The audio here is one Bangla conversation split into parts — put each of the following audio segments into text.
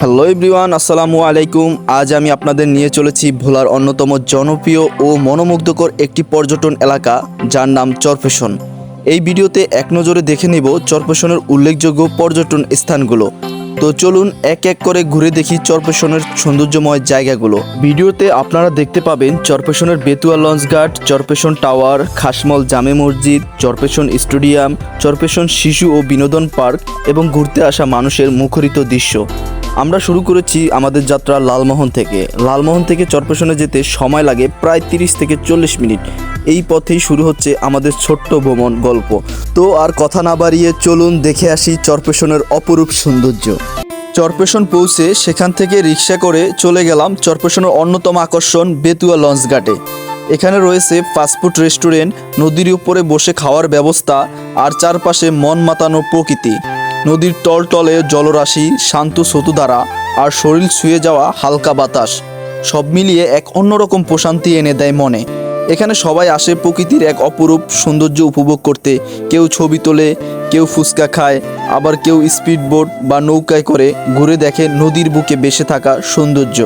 হ্যালো এভরিওয়ান আসসালামু আলাইকুম আজ আমি আপনাদের নিয়ে চলেছি ভোলার অন্যতম জনপ্রিয় ও মনোমুগ্ধকর একটি পর্যটন এলাকা, যার নাম চরপেশন এই ভিডিওতে এক নজরে দেখে নেব চরপেশনের উল্লেখযোগ্য পর্যটন স্থানগুলো। তো চলুন এক এক করে ঘুরে দেখি চরপেশনের সৌন্দর্যময় জায়গাগুলো। ভিডিওতে আপনারা দেখতে পাবেন চরপেশনের বেতুয়া লঞ্চঘাট চরপেশন টাওয়ার, খাসমল জামে মসজিদ চরপেশন স্টেডিয়াম চরপেশন শিশু ও বিনোদন পার্ক এবং ঘুরতে আসা মানুষের মুখরিত দৃশ্য। আমরা শুরু করেছি আমাদের যাত্রা লালমোহন থেকে। লালমোহন থেকে চরপেশনে যেতে সময় লাগে প্রায় তিরিশ থেকে চল্লিশ মিনিট। এই পথেই শুরু হচ্ছে আমাদের ছোট্ট ভ্রমণ গল্প। তো আর কথা না বাড়িয়ে চলুন দেখে আসি চরপেশনের অপরূপ সৌন্দর্য। চরপেশন পৌঁছে সেখান থেকে রিক্সা করে চলে গেলাম চরপেশনের অন্যতম আকর্ষণ বেতুয়া লঞ্চঘাটে এখানে রয়েছে ফাস্টফুড রেস্টুরেন্ট নদীর উপরে বসে খাওয়ার ব্যবস্থা, আর চারপাশে মন মাতানো প্রকৃতি। নদীর টলটলে জলরাশি, শান্ত স্রোতধারা আর শরীর শুয়ে যাওয়া হালকা বাতাস। সব মিলিয়ে এক অন্যরকম প্রশান্তি এনে দেয় মনে। এখানে সবাই আসে প্রকৃতির এক অপরূপ সৌন্দর্য উপভোগ করতে। কেউ ছবি তোলে, কেউ ফুচকা খায়, আবার কেউ স্পিড বোট বা নৌকায় করে ঘুরে দেখে নদীর বুকে বেসে থাকা সৌন্দর্য।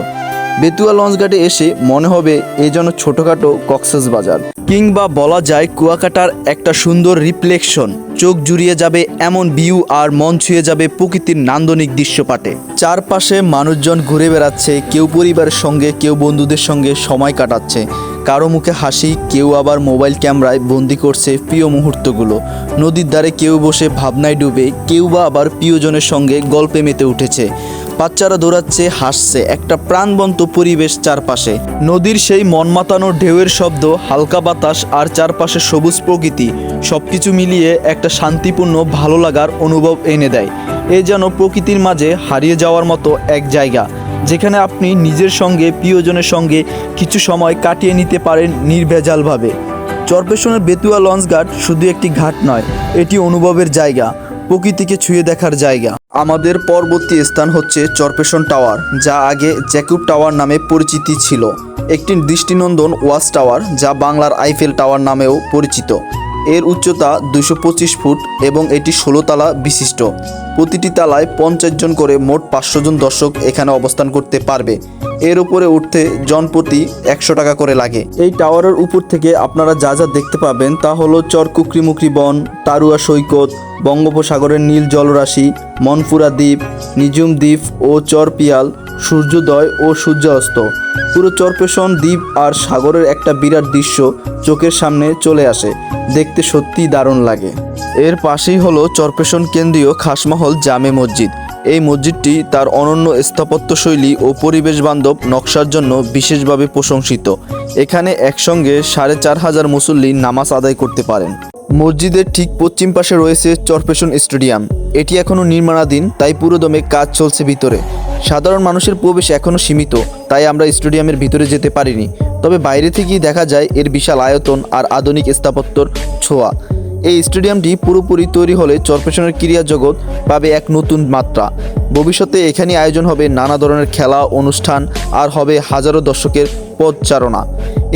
বেতুয়া লঞ্চঘাটে এসে মনে হবে এ যেন ছোটোখাটো কক্সেস বাজার। কিংবা বলা যায় কুয়াকাটার একটা সুন্দর রিফ্লেকশন। চোখ জুড়িয়ে যাবে এমন ভিউ আর মন ছুঁয়ে যাবে প্রকৃতির নান্দনিক দৃশ্যপাটে চারপাশে মানুষজন ঘুরে বেড়াচ্ছে, কেউ পরিবারের সঙ্গে, কেউ বন্ধুদের সঙ্গে সময় কাটাচ্ছে। কারও মুখে হাসি, কেউ আবার মোবাইল ক্যামেরায় বন্দি করছে প্রিয় মুহূর্তগুলো। নদীর ধারে কেউ বসে ভাবনায় ডুবে, কেউ বা আবার প্রিয়জনের সঙ্গে গল্পে মেতে উঠেছে। বাচ্চারা দৌড়াচ্ছে, হাসছে। একটা প্রাণবন্ত পরিবেশ চারপাশে। নদীর সেই মন মাতানো ঢেউয়ের শব্দ, হালকা বাতাস আর চারপাশে সবুজ প্রকৃতি, সবকিছু মিলিয়ে একটা শান্তিপূর্ণ, ভালো লাগার অনুভব এনে দেয়। এ যেন প্রকৃতির মাঝে হারিয়ে যাওয়ার মতো এক জায়গা, যেখানে আপনি নিজের সঙ্গে, প্রিয়জনের সঙ্গে কিছু সময় কাটিয়ে নিতে পারেন নির্ভেজালভাবে। চরপেশনের বেতুয়া লঞ্চ লঞ্চঘাট শুধু একটি ঘাট নয়, এটি অনুভবের জায়গা, প্রকৃতিকে ছুঁয়ে দেখার জায়গা। আমাদের পরবর্তী স্থান হচ্ছে চরপেশন টাওয়ার, যা আগে জ্যাকুব টাওয়ার নামে পরিচিতি ছিল। একটি দৃষ্টিনন্দন ওয়াচ টাওয়ার, যা বাংলার আইফেল টাওয়ার নামেও পরিচিত। এর উচ্চতা দুশো ফুট এবং এটি ষোলো তালা বিশিষ্ট। প্রতিটি তালায় পঞ্চাশ জন করে মোট পাঁচশো জন দর্শক এখানে অবস্থান করতে পারবে। এর উপরে উঠতে জনপ্রতি একশো টাকা করে লাগে। এই টাওয়ারের উপর থেকে আপনারা যা যা দেখতে পাবেন তা হলো চরকুকরিমুকরি বন, তারুয়া সৈকত বঙ্গোপসাগরের নীল জলরাশি মনপুরা দ্বীপ নিজুম দ্বীপ ও চরপিয়াল সূর্যোদয় ও সূর্যাস্ত। পুরো চরপেশন দ্বীপ আর সাগরের একটা বিরাট দৃশ্য চোখের সামনে চলে আসে, দেখতে সত্যিই দারুণ লাগে। এর পাশেই হলো চরপেশন কেন্দ্রীয় খাসমহল জামে মসজিদ। এই মসজিদটি তার অনন্য স্থাপত্যশৈলী ও পরিবেশ বান্ধব নকশার জন্য বিশেষভাবে প্রশংসিত। এখানে একসঙ্গে সাড়ে চার হাজার মুসল্লি নামাজ আদায় করতে পারেন। মসজিদের ঠিক পশ্চিম পাশে রয়েছে চরপেশন স্টেডিয়াম। এটি এখনও নির্মাণাধীন, তাই পুরোদমে কাজ চলছে ভিতরে। সাধারণ মানুষের প্রবেশ এখনও সীমিত, তাই আমরা স্টেডিয়ামের ভিতরে যেতে পারিনি। তবে বাইরে থেকেই দেখা যায় এর বিশাল আয়তন আর আধুনিক স্থাপত্যর ছোঁয়া। এই স্টেডিয়ামটি পুরোপুরি তৈরি হলে চরপেশনের ক্রীড়া জগৎ পাবে এক নতুন মাত্রা। ভবিষ্যতে এখানে আয়োজন হবে নানা ধরনের খেলা, অনুষ্ঠান, আর হবে হাজারো দর্শকের পদচারণা।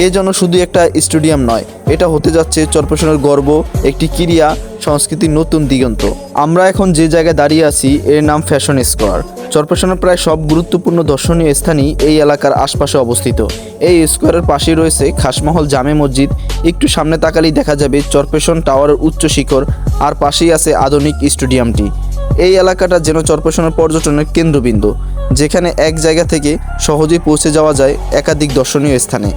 এ যেন শুধু একটা স্টেডিয়াম নয়, এটা হতে যাচ্ছে চরপেশনের গর্ব, একটি ক্রিয়া সংস্কৃতির নতুন দিগন্ত। আমরা এখন যে জায়গায় দাঁড়িয়ে আছি, এর নাম ফ্যাশন স্কোয়ার চরপেশনের প্রায় সব গুরুত্বপূর্ণ দর্শনীয় স্থানই এই এলাকার আশপাশে অবস্থিত। এই স্কোয়ারের পাশেই রয়েছে খাসমহল জামে মসজিদ। একটু সামনে তাকালেই দেখা যাবে চরপেশন টাওয়ারের উচ্চ শিখর, আর পাশেই আছে আধুনিক স্টেডিয়ামটি। এই এলাকাটা যেন চরপেশনের পর্যটনের কেন্দ্রবিন্দু, যেখানে এক জায়গা থেকে সহজেই পৌঁছে যাওয়া যায় একাধিক দর্শনীয় স্থানে।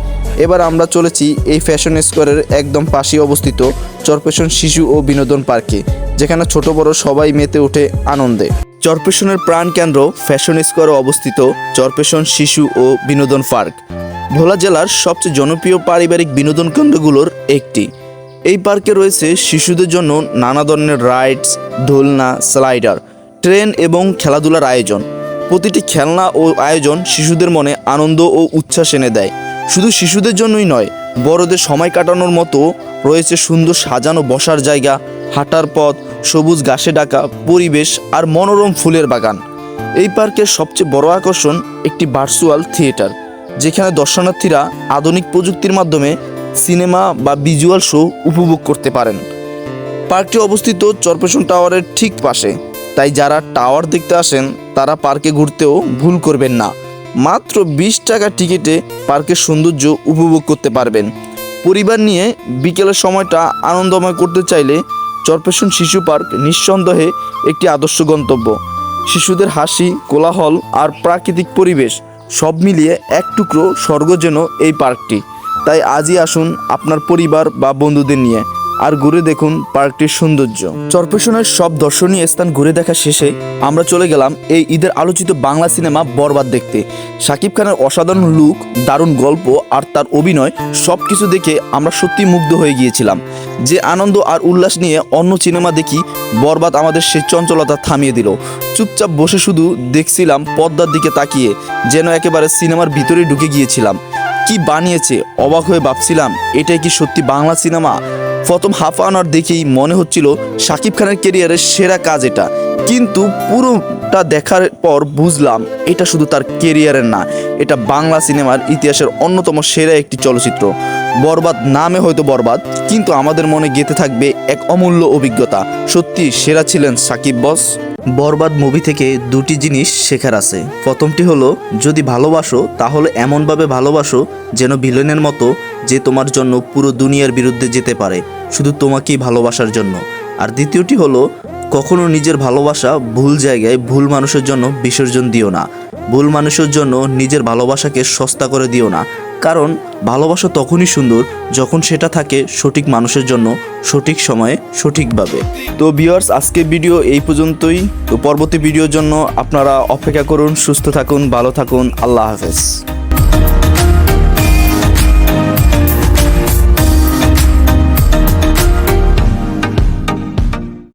এবার আমরা চলেছি এই ফ্যাশন স্কোয়ারের একদম পাশেই অবস্থিত চরপেশন শিশু ও বিনোদন পার্কে, যেখানে ছোট বড় সবাই মেতে ওঠে আনন্দে। চরপেশনের প্রাণকেন্দ্র ফ্যাশন স্কোয়ারে অবস্থিত চরপেশন শিশু ও বিনোদন পার্ক। ভোলা জেলার সবচেয়ে জনপ্রিয় পারিবারিক বিনোদন কেন্দ্রগুলোর একটি। এই পার্কে রয়েছে শিশুদের জন্য নানা ধরনের রাইডস, দোলনা, স্লাইডার, ট্রেন এবং খেলাধুলার আয়োজন। প্রতিটি খেলনা ও আয়োজন শিশুদের মনে আনন্দ ও উচ্ছ্বাস এনে দেয়। শুধু শিশুদের জন্যই নয়, বড়দের সময় কাটানোর মতো রয়েছে সুন্দর সাজানো বসার জায়গা, হাঁটার পথ, সবুজ ঘাসে ঢাকা, পরিবেশ আর মনোরম ফুলের বাগান। এই পার্কের সবচেয়ে বড় আকর্ষণ একটি ভার্চুয়াল থিয়েটার, যেখানে দর্শনার্থীরা আধুনিক প্রযুক্তির মাধ্যমে সিনেমা বা ভিজুয়াল শো উপভোগ করতে পারেন। পার্কটি অবস্থিত চরপেশন টাওয়ারের ঠিক পাশে। তাই যারা টাওয়ার দেখতে আসেন, তারা পার্কে ঘুরতেও ভুল করবেন না। মাত্র বিশ টাকা টিকিটে পার্কের সৌন্দর্য উপভোগ করতে পারবেন। পরিবার নিয়ে বিকেলের সময়টা আনন্দময় করতে চাইলে চরপেশন শিশু পার্ক নিঃসন্দেহে একটি আদর্শ গন্তব্য। শিশুদের হাসি, কোলাহল আর প্রাকৃতিক পরিবেশ সব মিলিয়ে এক টুকরো স্বর্গ যেন এই পার্কটি। তাই আজই আসুন আপনার পরিবার বা বন্ধুদের নিয়ে আর ঘুরে দেখুন পার্কটির সৌন্দর্য। চরপেশনের সব দর্শনীয় স্থান ঘুরে দেখা শেষে আমরা চলে গেলাম এই ঈদের আলোচিত বাংলা সিনেমা বরবাদ দেখতে। শাকিব খানের অসাধারণ লুক, দারুণ গল্প আর তার অভিনয় সব কিছু দেখে আমরা সত্যি মুগ্ধ হয়ে গিয়েছিলাম। যে আনন্দ আর উল্লাস নিয়ে অন্য সিনেমা দেখি বরবাদ আমাদের সেই চঞ্চলতা থামিয়ে দিল। চুপচাপ বসে শুধু দেখছিলাম পর্দার দিকে তাকিয়ে, যেন একেবারে সিনেমার ভিতরে ঢুকে গিয়েছিলাম। কি বানিয়েছে? অবাক হয়ে ভাবছিলাম, এটাই কি সত্যি বাংলা সিনেমা? প্রথম হাফ আনার দেখেই মনে হচ্ছিল শাকিব খানের কেরিয়ারের সেরা কাজ এটা। কিন্তু পুরোটা দেখার পর বুঝলাম, এটা শুধু তার কেরিয়ারের না, এটা বাংলা সিনেমার ইতিহাসের অন্যতম সেরা একটি চলচ্চিত্র। বরবাদ নামে হয়তো বরবাদ, কিন্তু আমাদের মনে গেঁথে থাকবে এক অমূল্য অভিজ্ঞতা। সত্যি সেরা ছিলেন সাকিব বস। বরবাদ মুভি থেকে দুটি জিনিস শেখার আছে। প্রথমটি হলো, যদি ভালোবাসো, তাহলে এমনভাবে ভালোবাসো যেন ভিলেনের মতো যে তোমার জন্য পুরো দুনিয়ার বিরুদ্ধে যেতে পারে, শুধু তোমাকেই ভালোবাসার জন্য। আর দ্বিতীয়টি হলো কখনো নিজের ভালোবাসা ভুল জায়গায় ভুল মানুষের জন্য বিসর্জন দিও না। ভুল মানুষের জন্য নিজের ভালোবাসাকে সস্তা করে দিও না। কারণ, ভালোবাসা তখনই সুন্দর যখন সেটা থাকে সঠিক মানুষের জন্য, সঠিক সময়ে, সঠিকভাবে। তো ভিউয়ার্স আজকের ভিডিও এই পর্যন্তই। তো পরবর্তী ভিডিওর জন্য আপনারা অপেক্ষা করুন, সুস্থ থাকুন, ভালো থাকুন। আল্লাহ হাফেজ।